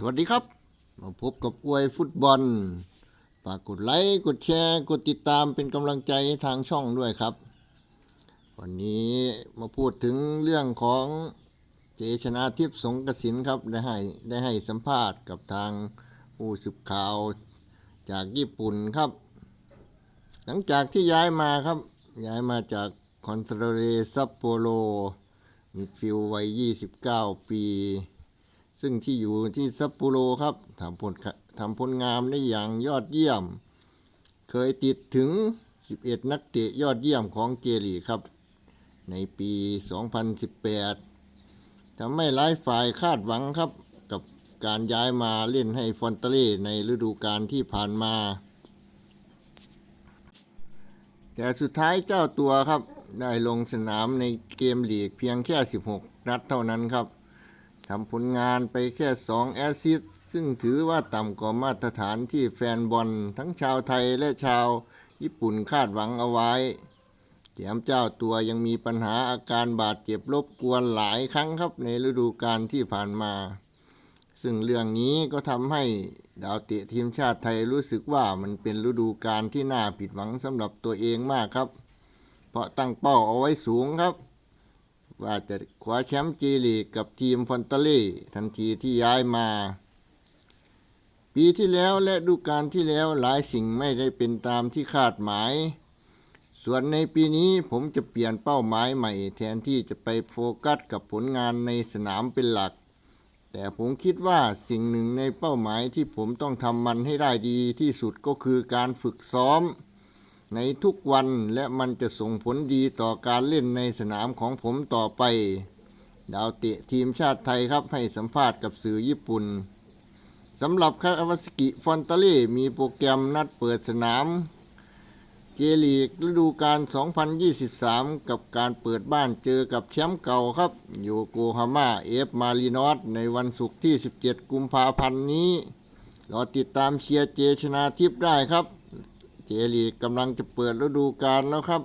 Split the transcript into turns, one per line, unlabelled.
สวัสดีครับ มาพบกับอวยฟุตบอลฝากกดไลค์กดแชร์ กดติดตามเป็นกำลังใจให้ทางช่องด้วยครับ วันนี้มาพูดถึงเรื่องของเจชนาทิพย์สงกสินครับได้ให้ได้ให้สัมภาษณ์กับทางผู้สืบข่าวจากญี่ปุ่นครับ หลังจากที่ย้ายมาครับ ย้ายมาจากคอนเทเรซัปโปโรมิดฟิลวัย 29 ปี ซึ่งที่อยู่ที่ซัปโปโรครับทำผลทำผลงามได้อย่างยอดเยี่ยม เคยติดถึง 11 นักเตะยอดเยี่ยมของเจลีครับ ในปี 2018ทำให้หลายฝ่ายคาดหวังครับกับการย้ายมาเล่นให้ฟอนเตเล่ในฤดูกาลที่ผ่านมา แต่สุดท้ายเจ้าตัวครับได้ลงสนามในเกมลีกเพียงแค่ 16 นัดเท่านั้นครับ ทำผลงานไปแค่2แอสซิสซึ่งถือว่าต่ำกว่ามาตรฐานที่แฟนบอลทั้งชาวไทยและชาวญี่ปุ่นคาดหวังเอาไว้แถมเจ้าตัวยังมีปัญหาอาการบาดเจ็บรบกวนหลายครั้งครับในฤดูกาลที่ผ่านมา ซึ่งเรื่องนี้ก็ทำให้ดาวเตะทีมชาติไทยรู้สึกว่ามันเป็นฤดูกาลที่น่าผิดหวังสำหรับตัวเองมากครับ เพราะตั้งเป้าเอาไว้สูงครับ ว่าจะคว้าแชมป์จีลีกกับทีมฟอนตาล่ทันทีที่ย้ายมา ปีที่แล้วและดูกาลที่แล้วหลายสิ่งไม่ได้เป็นตามที่คาดหมาย ส่วนในปีนี้ผมจะเปลี่ยนเป้าหมายใหม่ แทนที่จะไปโฟกัสกับผลงานในสนามเป็นหลัก แต่ผมคิดว่าสิ่งหนึ่งในเป้าหมายที่ผมต้องทำมันให้ได้ดีที่สุดก็คือการฝึกซ้อม ในทุกวันและมันจะส่งผลดีต่อการเล่นในสนามของผมต่อไป ดาวเตะทีมชาติไทยครับให้สัมภาษณ์กับสื่อญี่ปุ่นสำหรับคาวาสกิฟอนตาเล่มีโปรแกรมนัดเปิดสนาม เจลีกฤดูกาล 2023 กับการเปิดบ้านเจอกับแชมป์เก่าครับ โยโกฮาม่าเอฟมารีนอสในวันศุกร์ที่ 17 กุมภาพันธ์นี้ รอติดตามเชียร์เจชนาทิพย์ได้ครับ เจลีกกำลังจะเปิดฤดูกาลแล้วครับ